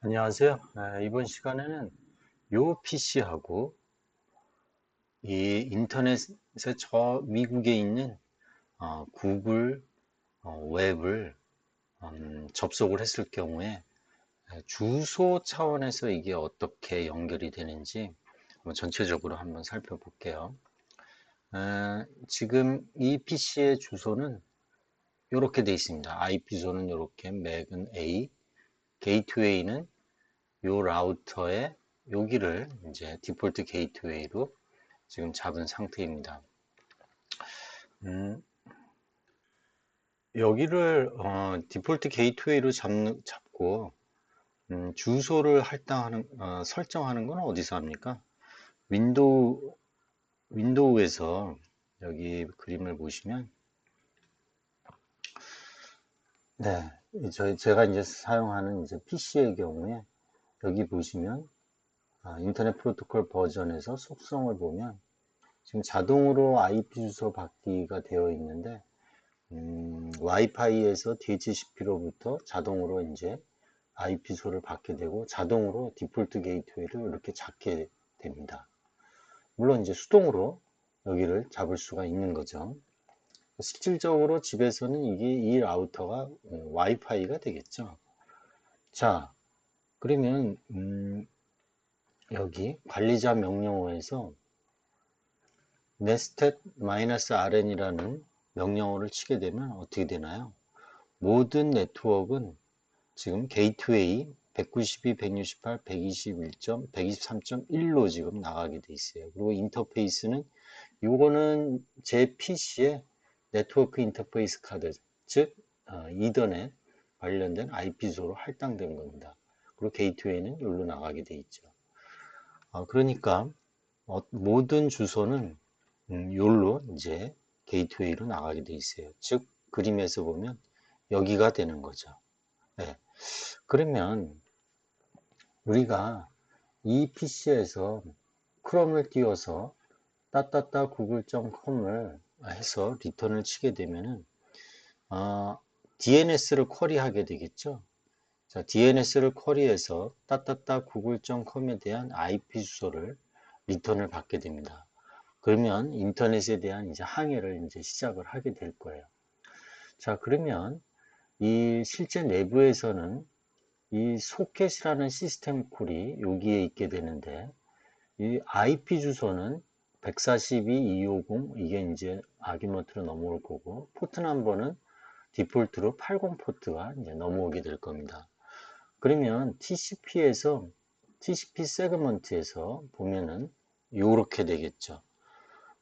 안녕하세요. 아, 이번 시간에는 요 PC하고 이 인터넷에 저 미국에 있는 어, 구글 어, 웹을 음, 접속을 했을 경우에 주소 차원에서 이게 어떻게 연결이 되는지 전체적으로 한번 살펴볼게요. 아, 지금 이 PC의 주소는 이렇게 되어 있습니다. IP소는 이렇게 맥은 A, 게이트웨이는 요 라우터에 여기를 이제 디폴트 게이트웨이로 지금 잡은 상태입니다. 음, 여기를 어, 디폴트 게이트웨이로 잡는, 잡고 음, 주소를 할당하는 어, 설정하는 건 어디서 합니까? 윈도우 윈도우에서 여기 그림을 보시면 네, 저희 제가 이제 사용하는 이제 PC의 경우에 여기 보시면 아, 인터넷 프로토콜 버전에서 속성을 보면 지금 자동으로 IP 주소 받기가 되어 있는데 음, 와이파이에서 DHCP로부터 자동으로 이제 IP소를 받게 되고 자동으로 디폴트 게이트웨이를 이렇게 잡게 됩니다. 물론 이제 수동으로 여기를 잡을 수가 있는 거죠. 실질적으로 집에서는 이게 이 라우터가 어, 와이파이가 되겠죠. 자, 그러면 음, 여기 관리자 명령어에서 nested-rn이라는 명령어를 치게 되면 어떻게 되나요? 모든 네트워크는 지금 게이트웨이 192, 168, 121점, 123.1로 지금 나가게 돼 있어요. 그리고 인터페이스는 이거는 제 PC에 네트워크 인터페이스 카드, 즉 어, 이더넷 관련된 IP소로 할당된 겁니다. 그리고 게이트웨이는 여기로 나가게 돼 있죠. 어, 그러니까 어, 모든 주소는 음, 여기로 이제 게이트웨이로 나가게 돼 있어요. 즉 그림에서 보면 여기가 되는 거죠. 네. 그러면 우리가 이 PC에서 크롬을 띄워서 따따따 구글.com을 해서 리턴을 치게 되면은 어, DNS를 쿼리하게 되겠죠. 자, DNS를 쿼리해서 따따따 구글.com에 대한 IP 주소를 리턴을 받게 됩니다. 그러면 인터넷에 대한 이제 항해를 이제 시작을 하게 될 거예요. 자, 그러면 이 실제 내부에서는 이 소켓이라는 시스템 콜이 여기에 있게 되는데 이 IP 주소는 142, 250 이게 이제 아규먼트로 넘어올 거고 포트 넘버는 디폴트로 80 포트가 이제 넘어오게 될 겁니다. 그러면 TCP에서 TCP 세그먼트에서 보면은 이렇게 되겠죠.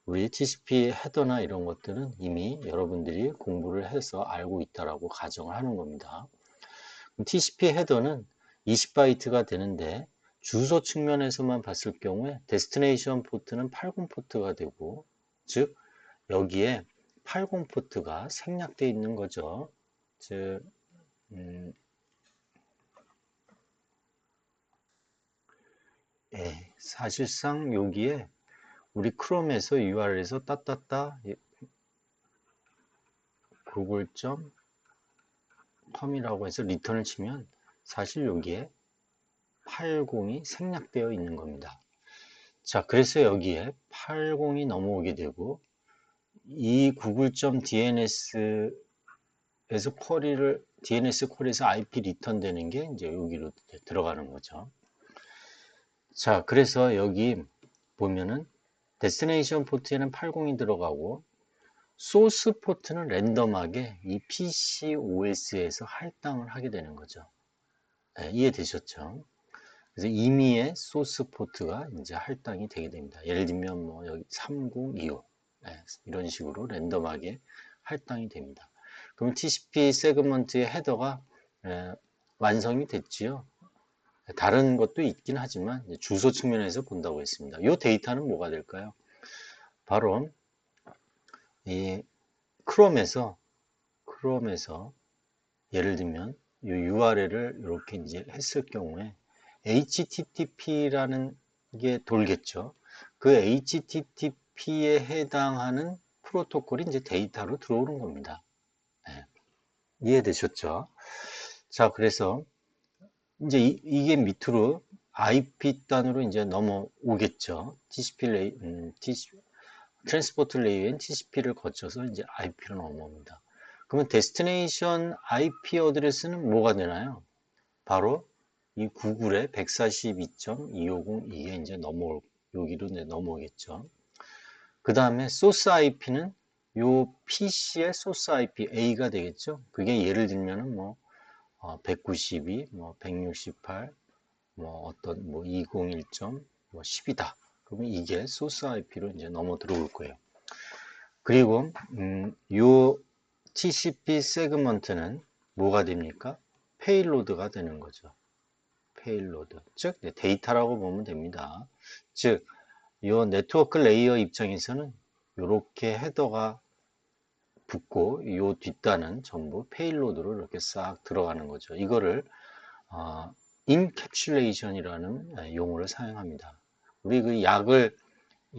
우리 TCP 헤더나 이런 것들은 이미 여러분들이 공부를 해서 알고 있다라고 가정을 하는 겁니다. TCP 헤더는 20바이트가 되는데 주소 측면에서만 봤을 경우에 데스티네이션 포트는 80 포트가 되고 즉 여기에 80 포트가 생략되어 있는 거죠. 즉 음, 예, 사실상 여기에 우리 크롬에서 URL에서 따따따 구글.com이라고 해서 리턴을 치면 사실 여기에 80이 생략되어 있는 겁니다. 자, 그래서 여기에 80이 넘어오게 되고 이 구글.dns에서 쿼리를 DNS 쿼리에서 IP 리턴 되는 게 이제 여기로 들어가는 거죠. 자, 그래서 여기 보면은 데스티네이션 포트에는 80이 들어가고 소스 포트는 랜덤하게 이 PC OS에서 할당을 하게 되는 거죠. 네, 이해되셨죠? 그래서 임의의 소스 포트가 이제 할당이 되게 됩니다. 예를 들면 뭐 여기 3025 네, 이런 식으로 랜덤하게 할당이 됩니다. 그럼 TCP 세그먼트의 헤더가 에, 완성이 됐지요. 다른 것도 있긴 하지만 주소 측면에서 본다고 했습니다. 이 데이터는 뭐가 될까요? 바로 이 크롬에서 크롬에서 예를 들면 이 URL을 이렇게 이제 했을 경우에 HTTP라는 게 돌겠죠. 그 HTTP에 해당하는 프로토콜이 이제 데이터로 들어오는 겁니다. 네. 이해되셨죠? 자, 그래서 이제 이, 게 밑으로 IP 단으로 이제 넘어오겠죠. TCP 레이, 음, TCP, 트랜스포트 레이어인 TCP를 거쳐서 이제 IP로 넘어옵니다. 그러면 데스티네이션 IP 어드레스는 뭐가 되나요? 바로 이 구글의 142.250 이게 이제 넘어 여기로 이제 넘어오겠죠. 그 다음에 소스 IP는 요 PC의 소스 IP A가 되겠죠. 그게 예를 들면은 뭐 어, 192, 뭐 168, 뭐 어떤 뭐 201.뭐 10이다. 그러면 이게 소스 IP로 이제 넘어 들어올 거예요. 그리고 음, 요 TCP 세그먼트는 뭐가 됩니까? 페일로드가 되는 거죠. 페일로드. 즉 네, 데이터라고 보면 됩니다. 즉 이 네트워크 레이어 입장에서는 이렇게 헤더가 붙고 이 뒷단은 전부 페일로드로 이렇게 싹 들어가는 거죠. 이거를 어, 인캡슐레이션이라는 용어를 사용합니다. 우리 그 약을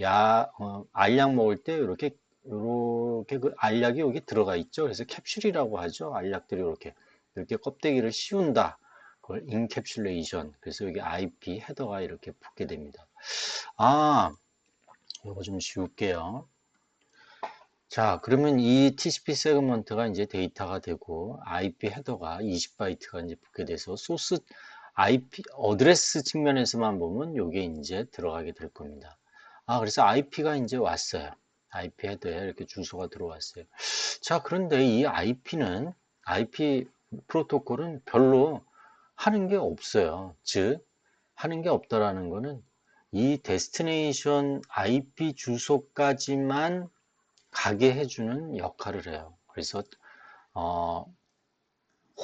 야 어, 알약 먹을 때 이렇게 이렇게 그 알약이 여기 들어가 있죠. 그래서 캡슐이라고 하죠. 알약들이 이렇게 이렇게 껍데기를 씌운다. 그걸 인캡슐레이션. 그래서 여기 IP 헤더가 이렇게 붙게 됩니다. 아, 이거 좀 지울게요. 자, 그러면 이 TCP 세그먼트가 이제 데이터가 되고 IP 헤더가 20바이트가 이제 붙게 돼서 소스 IP 어드레스 측면에서만 보면 이게 이제 들어가게 될 겁니다. 아, 그래서 IP가 이제 왔어요. IP 헤더에 이렇게 주소가 들어왔어요. 자, 그런데 이 IP는 IP 프로토콜은 별로 하는 게 없어요. 즉, 하는 게 없다라는 거는 이 데스티네이션 IP 주소까지만 가게 해주는 역할을 해요. 그래서 어,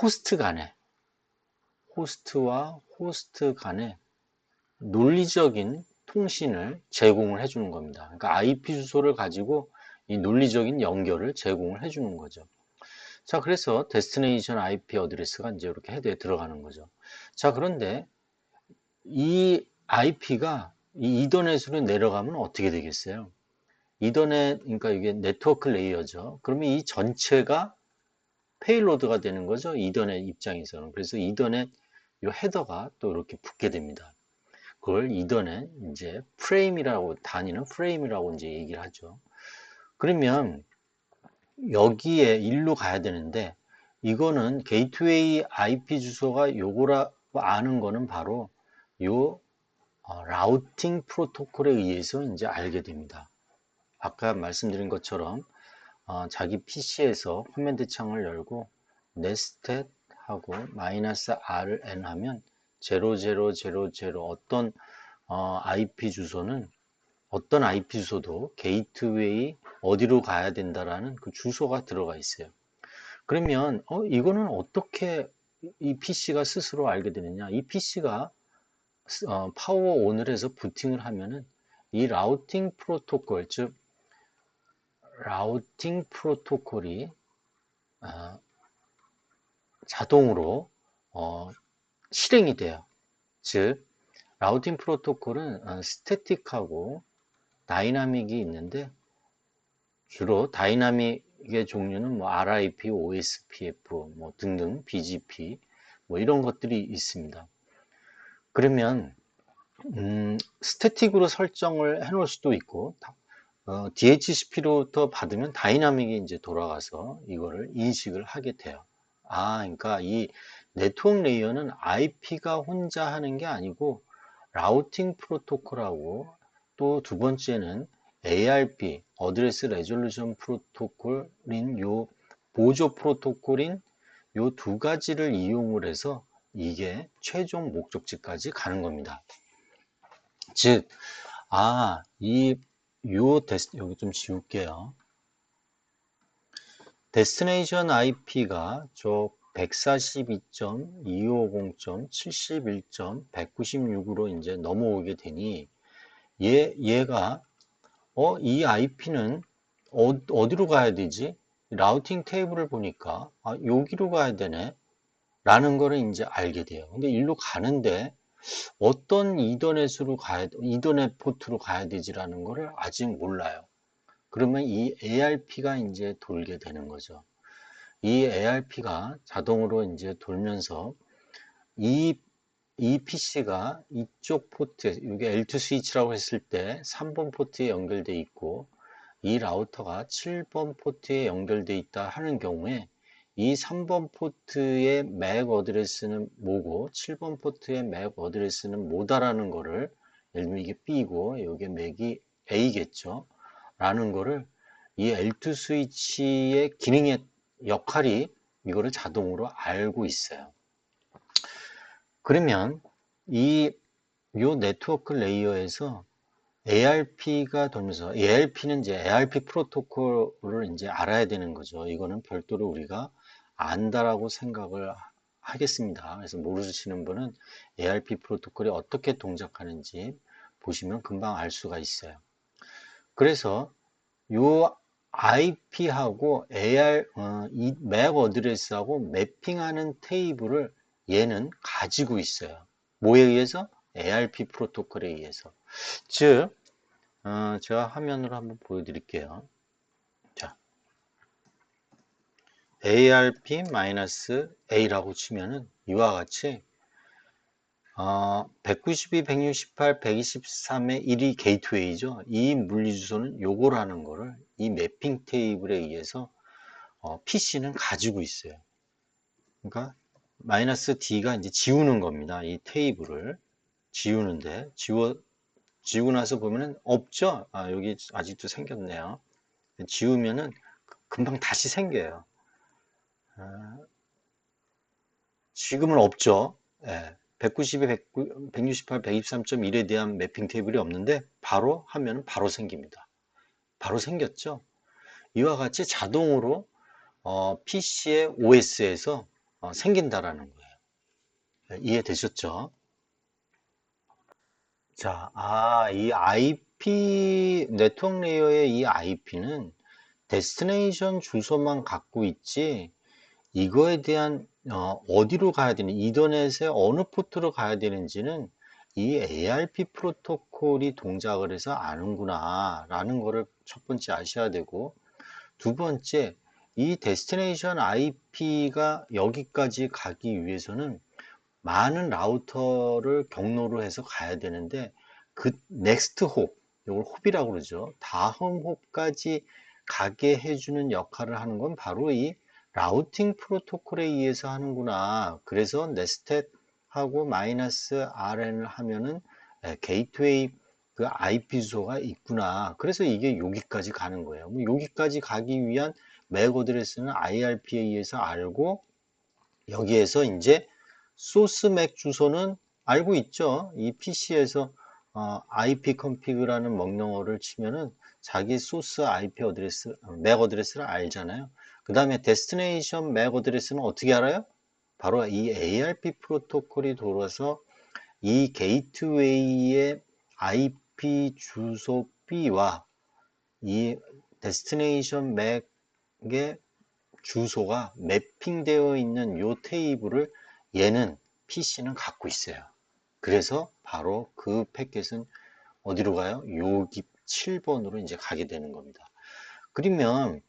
호스트 간에 호스트와 호스트 간에 논리적인 통신을 제공을 해주는 겁니다. 그러니까 IP 주소를 가지고 이 논리적인 연결을 제공을 해주는 거죠. 자, 그래서 데스티네이션 IP 어드레스가 이제 이렇게 헤드에 들어가는 거죠. 자, 그런데 이 IP가 이 이더넷으로 내려가면 어떻게 되겠어요? 이더넷, 그러니까 이게 네트워크 레이어죠. 그러면 이 전체가 페일로드가 되는 거죠. 이더넷 입장에서는. 그래서 이더넷 이 헤더가 또 이렇게 붙게 됩니다. 그걸 이더넷 이제 프레임이라고 단위는 프레임이라고 이제 얘기를 하죠. 그러면 여기에 일로 가야 되는데 이거는 게이트웨이 IP 주소가 요거라고 아는 거는 바로 요 어, 라우팅 프로토콜에 의해서 이제 알게 됩니다. 아까 말씀드린 것처럼 어, 자기 PC에서 화면 대창을 열고 nested 하고 마이너스 rn 하면 0000 어떤 어, IP 주소는 어떤 IP 주소도 게이트웨이 어디로 가야 된다라는 그 주소가 들어가 있어요. 그러면 어, 이거는 어떻게 이 PC가 스스로 알게 되느냐? 이 PC가 어, 파워 해서 부팅을 하면은 이 라우팅 프로토콜 즉 라우팅 프로토콜이 어, 자동으로 어, 실행이 돼요. 즉 라우팅 프로토콜은 어, 스태틱하고 다이나믹이 있는데 주로 다이나믹의 종류는 뭐 RIP, OSPF 뭐 등등 BGP 뭐 이런 것들이 있습니다. 그러면 음, 스태틱으로 설정을 해 놓을 수도 있고 어, DHCP로부터 받으면 다이나믹이 이제 돌아가서 이거를 인식을 하게 돼요. 아, 그러니까 이 네트워크 레이어는 IP가 혼자 하는 게 아니고 라우팅 프로토콜하고 또 두 번째는 ARP, 어드레스 레졸루션 프로토콜인 요 보조 프로토콜인 요 두 가지를 이용을 해서 이게 최종 목적지까지 가는 겁니다. 즉, 아, 이, 요 데스, 여기 좀 지울게요. 데스티네이션 IP가 저 142.250.71.196으로 이제 넘어오게 되니 얘, 얘가 어, 이 IP는 어, 어디로 가야 되지? 라우팅 테이블을 보니까 아, 여기로 가야 되네 라는 거를 이제 알게 돼요. 근데 일로 가는데 어떤 이더넷으로 가야 이더넷 포트로 가야 되지라는 거를 아직 몰라요. 그러면 이 ARP가 이제 돌게 되는 거죠. 이 ARP가 자동으로 이제 돌면서 이 이 PC가 이쪽 포트, 이게 L2 스위치라고 했을 때 3번 포트에 연결돼 있고 이 라우터가 7번 포트에 연결돼 있다 하는 경우에 이 3번 포트의 맥 어드레스는 뭐고 7번 포트의 맥 어드레스는 뭐다라는 거를 예를 들면 이게 B고 여기 맥이 A겠죠? 라는 거를 이 L2 스위치의 기능의 역할이 이거를 자동으로 알고 있어요 그러면 이 요 네트워크 레이어에서 ARP가 돌면서 ARP는 이제 ARP 프로토콜을 이제 알아야 되는 거죠. 이거는 별도로 우리가 안다라고 생각을 하겠습니다. 그래서 모르시는 분은 ARP 프로토콜이 어떻게 동작하는지 보시면 금방 알 수가 있어요. 그래서 요 IP하고 AR 어, 이 맥 어드레스하고 매핑하는 테이블을 얘는 가지고 있어요. 뭐에 의해서? ARP 프로토콜에 의해서. 즉, 어, 제가 화면으로 한번 보여드릴게요. 자, ARP-A라고 치면은 이와 같이 어, 192, 168, 123의 1이 게이트웨이죠. 이 물리 주소는 요거라는 거를 이 매핑 테이블에 의해서 어, PC는 가지고 있어요. 그러니까 마이너스 D가 이제 지우는 겁니다. 이 테이블을 지우는데 지워 지우고 나서 보면은 없죠. 아, 여기 아직도 생겼네요. 지우면은 금방 다시 생겨요. 아, 지금은 없죠. 예, 192, 168, 123.1에 대한 매핑 테이블이 없는데 바로 하면 바로 생깁니다. 바로 생겼죠. 이와 같이 자동으로 어, PC의 OS에서 어, 생긴다라는 거예요. 네, 이해되셨죠? 자, 아, 이 IP, 네트워크 레이어의 이 IP는 데스티네이션 주소만 갖고 있지, 이거에 대한, 어, 어디로 가야 되는, 이더넷의 어느 포트로 가야 되는지는 이 ARP 프로토콜이 동작을 해서 아는구나, 라는 거를 첫 번째 아셔야 되고, 두 번째, 이 데스티네이션 IP가 여기까지 가기 위해서는 많은 라우터를 경로로 해서 가야 되는데 그 넥스트 홉, 이걸 홉이라고 그러죠. 다음 홉까지 가게 해주는 역할을 하는 건 바로 이 라우팅 프로토콜에 의해서 하는구나. 그래서 네스텟하고 마이너스 RN을 하면은 게이트웨이 그 IP 주소가 있구나. 그래서 이게 여기까지 가는 거예요. 뭐 여기까지 가기 위한 맥 어드레스는 IRP에 의해서 알고 여기에서 이제 소스 맥 주소는 알고 있죠. 이 PC에서 어, IP config라는 명령어를 치면은 자기 소스 IP 어드레스, 맥 어드레스를 알잖아요. 그 다음에 데스티네이션 맥 어드레스는 어떻게 알아요? 바로 이 ARP 프로토콜이 돌아서 이 게이트웨이의 IP 주소 B와 이 데스티네이션 맥 의 주소가 매핑되어 있는 이 테이블을 얘는 PC는 갖고 있어요. 그래서 바로 그 패킷은 어디로 가요? 여기 7번으로 이제 가게 되는 겁니다. 그러면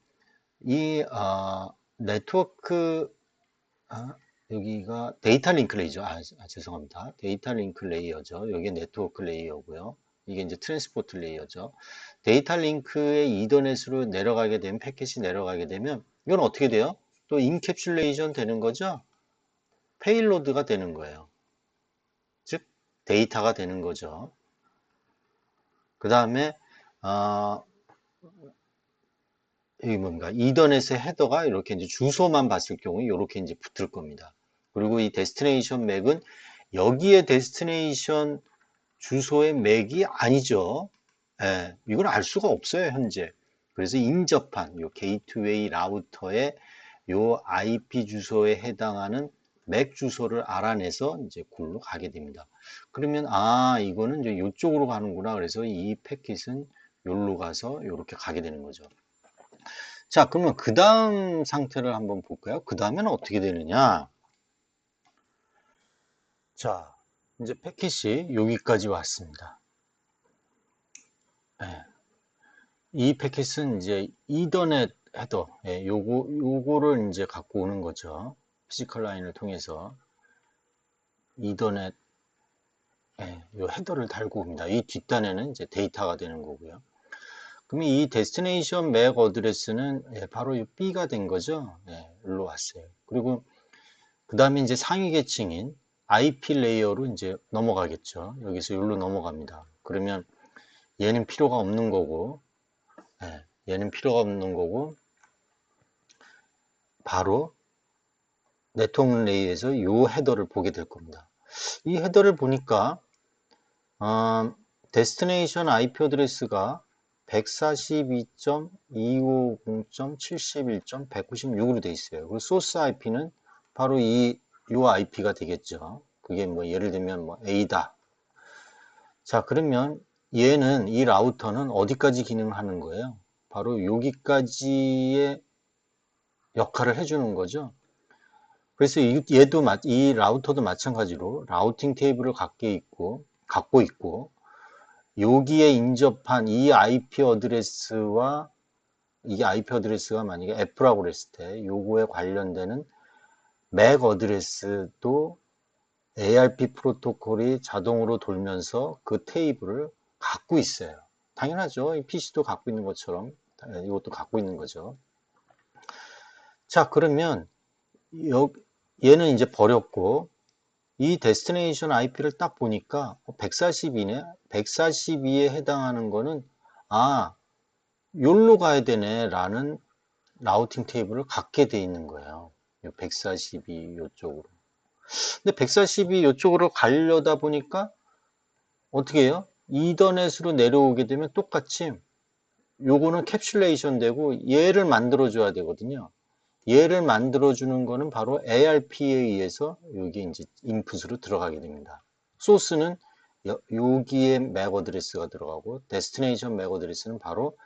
이 어, 네트워크 아, 여기가 데이터 링크 레이저 아, 아, 죄송합니다. 데이터 링크 레이어죠. 여기 네트워크 레이어고요. 이게 이제 트랜스포트 레이어죠. 데이터 링크의 이더넷으로 내려가게 되면 패킷이 내려가게 되면 이건 어떻게 돼요? 또 인캡슐레이션 되는 거죠? 페일로드가 되는 거예요. 즉 데이터가 되는 거죠. 그 다음에 어, 여기 뭔가 이더넷의 헤더가 이렇게 이제 주소만 봤을 경우에 이렇게 이제 붙을 겁니다. 그리고 이 데스티네이션 맥은 여기에 데스티네이션 주소의 맥이 아니죠. 예, 이걸 알 수가 없어요, 현재. 그래서 인접한 요 게이트웨이 라우터의 요 IP 주소에 해당하는 맥 주소를 알아내서 이제 굴로 가게 됩니다. 그러면 아 이거는 이제 이쪽으로 가는구나. 그래서 이 패킷은 여기로 가서 이렇게 가게 되는 거죠. 자, 그러면 그 다음 상태를 한번 볼까요? 그 다음에는 어떻게 되느냐? 자, 이제 패킷이 여기까지 왔습니다. 네. 이 패킷은 이제 이더넷 헤더, 예, 요거, 요거를 이제 갖고 오는 거죠. 피지컬 라인을 통해서 이더넷 예, 요 헤더를 달고 옵니다. 이 뒷단에는 이제 데이터가 되는 거고요. 그럼 이 데스티네이션 맥 어드레스는 예, 바로 이 B가 된 거죠. 예, 일로 왔어요. 그리고 그 다음에 이제 상위 계층인 IP 레이어로 이제 넘어가겠죠. 여기서 여기로 넘어갑니다. 그러면 얘는 필요가 없는 거고, 예, 얘는 필요가 없는 거고, 바로 네트워크 레이에서 이 헤더를 보게 될 겁니다. 이 헤더를 보니까 어, 데스티네이션 IP 어드레스가 142.250.71.196으로 돼 있어요. 그리고 소스 IP는 바로 이, 요 IP가 되겠죠. 그게 뭐 예를 들면 뭐 A다. 자, 그러면 얘는 이 라우터는 어디까지 기능하는 거예요? 바로 여기까지의 역할을 해주는 거죠. 그래서 얘도 이 라우터도 마찬가지로 라우팅 테이블을 갖게 있고 갖고 있고 여기에 인접한 이 IP 어드레스와 이 IP 어드레스가 만약에 F라고 그랬을 때 요거에 관련되는 맥 어드레스도 ARP 프로토콜이 자동으로 돌면서 그 테이블을 갖고 있어요. 당연하죠. 이 PC도 갖고 있는 것처럼 이것도 갖고 있는 거죠. 자, 그러면 얘는 이제 버렸고 이 데스티네이션 IP를 딱 보니까 142네. 142에 해당하는 거는 아, 요로 가야 되네 라는 라우팅 테이블을 갖게 돼 있는 거예요. 142 요쪽으로. 근데 142 요쪽으로 가려다 보니까 어떻게 해요? 이더넷으로 내려오게 되면 똑같이 요거는 캡슐레이션 되고 얘를 만들어 줘야 되거든요. 얘를 만들어 주는 거는 바로 ARP에 의해서 여기 이제 인풋으로 들어가게 됩니다. 소스는 여기에 맥 어드레스가 들어가고 데스티네이션 맥 어드레스는 바로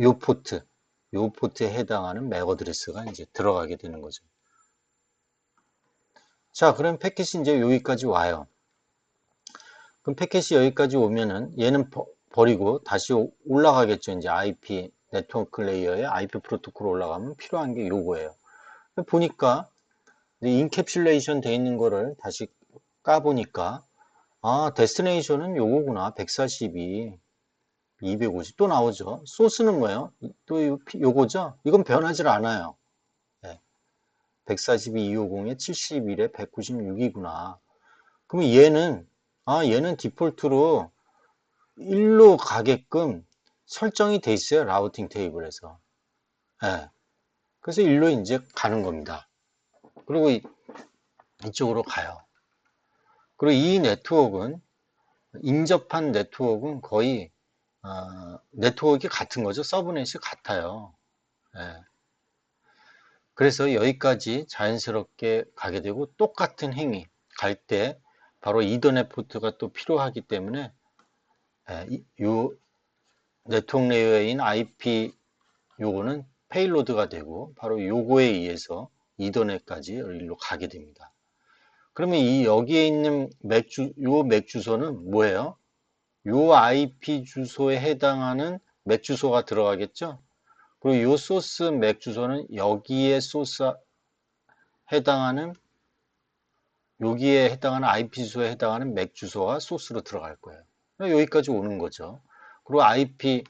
요 포트, 요 포트에 해당하는 맥 어드레스가 이제 들어가게 되는 거죠. 자, 그럼 패킷이 이제 여기까지 와요. 그럼 패킷이 여기까지 오면은 얘는 버리고 다시 올라가겠죠. 이제 IP 네트워크 레이어에 IP 프로토콜 올라가면 필요한 게 요거예요. 보니까 인캡슐레이션 돼 있는 거를 다시 까보니까 아 데스티네이션은 요거구나 142 250 또 나오죠 소스는 뭐예요 또 요, 요거죠 이건 변하지 않아요 네. 142 250에 71에 196이구나 그러면 얘는 아 얘는 디폴트로 1로 가게끔 설정이 돼 있어요. 라우팅 테이블에서. 네. 그래서 일로 이제 가는 겁니다. 그리고 이, 이쪽으로 가요. 그리고 이 네트워크는 인접한 네트워크는 거의 어, 네트워크 같은 거죠. 서브넷이 같아요. 네. 그래서 여기까지 자연스럽게 가게 되고 똑같은 행위 갈 때 바로 이더넷 포트가 또 필요하기 때문에 예, 이, 요 네트워크 레이어인 IP 요거는 페일로드가 되고 바로 요거에 의해서 이더넷까지 일로 가게 됩니다. 그러면 이 여기에 있는 맥 주, 요 맥 주소는 뭐예요? 요 IP 주소에 해당하는 맥 주소가 들어가겠죠? 그리고 요 소스 맥 주소는 여기에 소스 해당하는 여기에 해당하는 IP 주소에 해당하는 맥 주소가 소스로 들어갈 거예요. 여기까지 오는 거죠. 그리고 IP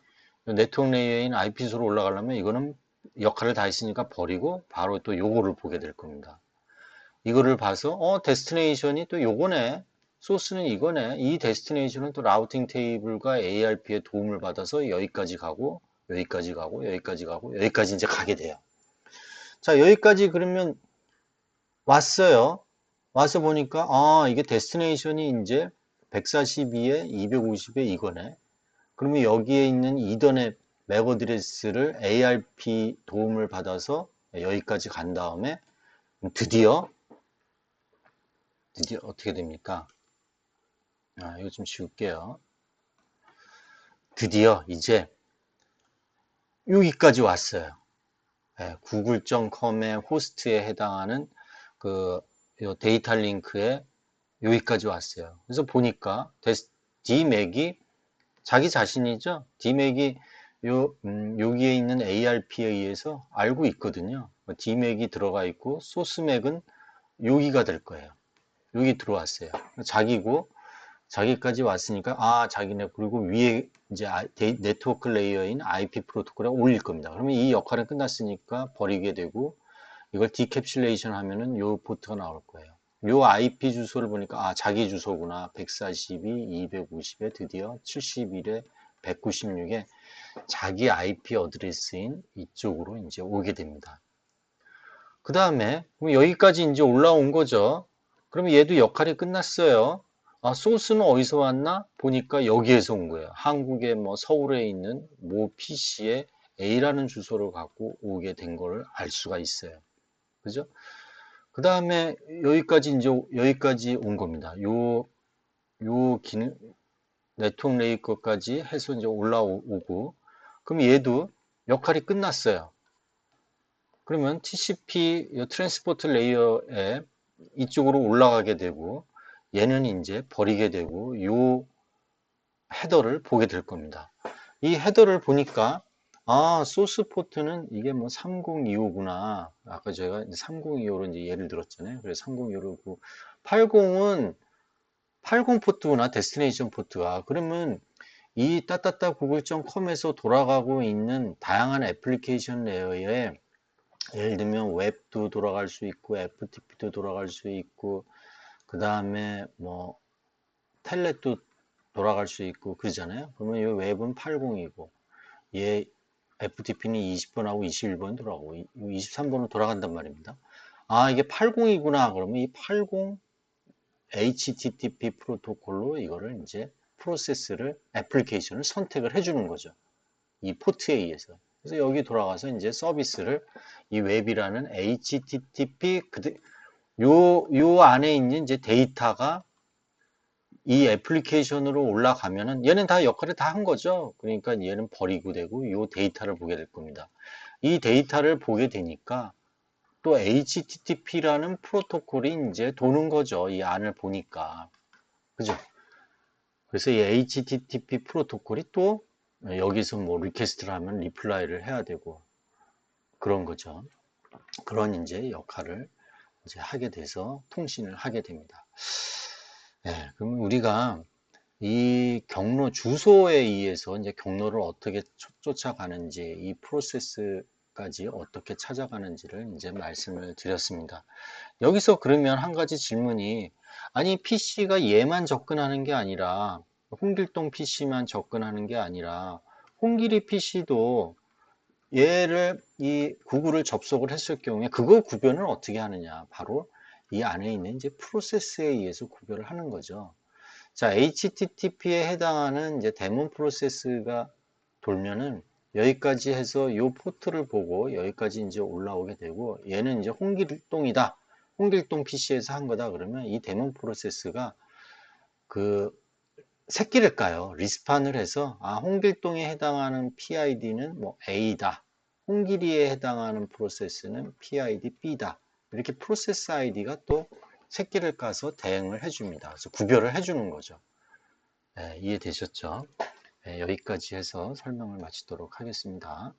네트워크 레이어인 IP 주소로 올라가려면 이거는 역할을 다 했으니까 버리고 바로 또 요거를 보게 될 겁니다. 이거를 봐서 어 데스티네이션이 또 요거네 소스는 이거네 이 데스티네이션은 또 라우팅 테이블과 ARP의 도움을 받아서 여기까지 가고 여기까지 가고 여기까지 가고 여기까지 이제 가게 돼요. 자 여기까지 그러면 왔어요. 와서 보니까 아 이게 데스티네이션이 이제 142에 250에 이거네. 그러면 여기에 있는 이더넷 맥 어드레스를 ARP 도움을 받아서 여기까지 간 다음에 드디어 드디어 어떻게 됩니까? 아, 이거 좀 지울게요. 드디어 이제 여기까지 왔어요. 네, 구글.com의 호스트에 해당하는 그 데이터 링크에 여기까지 왔어요. 그래서 보니까 D맥이 자기 자신이죠. 디맥이 요, 음, 여기에 있는 ARP에 의해서 알고 있거든요. 디맥이 들어가 있고 소스맥은 여기가 될 거예요. 여기 들어왔어요. 자기고 자기까지 왔으니까 아 자기네 그리고 위에 이제 아- 네트워크 레이어인 IP 프로토콜에 올릴 겁니다. 그러면 이 역할은 끝났으니까 버리게 되고 이걸 디캡슐레이션 하면은 요 포트가 나올 거예요. 요 IP 주소를 보니까 아 자기 주소구나 142, 250에 드디어 71에 196에 자기 IP 어드레스인 이쪽으로 이제 오게 됩니다. 그 다음에 여기까지 이제 올라온 거죠. 그러면 얘도 역할이 끝났어요. 아, 소스는 어디서 왔나? 보니까 여기에서 온 거예요. 한국의 뭐 서울에 있는 모 PC에 A라는 주소를 갖고 오게 된 거를 알 수가 있어요. 그죠? 그 다음에 여기까지 이제 여기까지 온 겁니다. 요, 요 기능, 네트워크 레이 것까지 해서 이제 올라오고, 그럼 얘도 역할이 끝났어요. 그러면 TCP 요 트랜스포트 레이어에 이쪽으로 올라가게 되고, 얘는 이제 버리게 되고, 요 헤더를 보게 될 겁니다. 이 헤더를 보니까, 아, 소스 포트는 이게 뭐 3025구나. 아까 제가 3025로 이제 예를 들었잖아요. 그래서 3025고, 80은 80 포트구나, 데스티네이션 포트가. 그러면 이 따따따 구글.com에서 돌아가고 있는 다양한 애플리케이션 레이어에 예를 들면 웹도 돌아갈 수 있고, FTP도 돌아갈 수 있고, 그 다음에 뭐 텔넷도 돌아갈 수 있고 그러잖아요. 그러면 이 웹은 80이고 얘 FTP는 20번하고 21번 돌아가고 23번은 돌아간단 말입니다. 아 이게 80이구나 그러면 이 80 HTTP 프로토콜로 이거를 이제 프로세스를 애플리케이션을 선택을 해주는 거죠. 이 포트에 의해서. 그래서 여기 돌아가서 이제 서비스를 이 웹이라는 HTTP 그대 요, 요 안에 있는 이제 데이터가 이 애플리케이션으로 올라가면은 얘는 다 역할을 다 한 거죠. 그러니까 얘는 버리고 되고 요 데이터를 보게 될 겁니다. 이 데이터를 보게 되니까 또 HTTP라는 프로토콜이 이제 도는 거죠. 이 안을 보니까. 그죠? 그래서 이 HTTP 프로토콜이 또 여기서 뭐 리퀘스트를 하면 리플라이를 해야 되고 그런 거죠. 그런 이제 역할을 이제 하게 돼서 통신을 하게 됩니다. 예, 그럼 우리가 이 경로 주소에 의해서 이제 경로를 어떻게 쫓- 쫓아가는지 이 프로세스까지 어떻게 찾아가는지를 이제 말씀을 드렸습니다. 여기서 그러면 한 가지 질문이 아니 PC가 얘만 접근하는 게 아니라 홍길동 PC만 접근하는 게 아니라 홍길이 PC도 얘를 이 구글을 접속을 했을 경우에 그거 구별을 어떻게 하느냐 바로 이 안에 있는 이제 프로세스에 의해서 구별을 하는 거죠. 자, HTTP에 해당하는 이제 데몬 프로세스가 돌면은 여기까지 해서 이 포트를 보고 여기까지 이제 올라오게 되고 얘는 이제 홍길동이다. 홍길동 PC에서 한 거다 그러면 이 데몬 프로세스가 그 새끼를 까요. 리스판을 해서 아 홍길동에 해당하는 PID는 뭐 A다. 홍길이에 해당하는 프로세스는 PID B다. 이렇게 프로세스 아이디가 또 새끼를 까서 대응을 해줍니다. 그래서 구별을 해주는 거죠. 네, 이해되셨죠? 네, 여기까지 해서 설명을 마치도록 하겠습니다.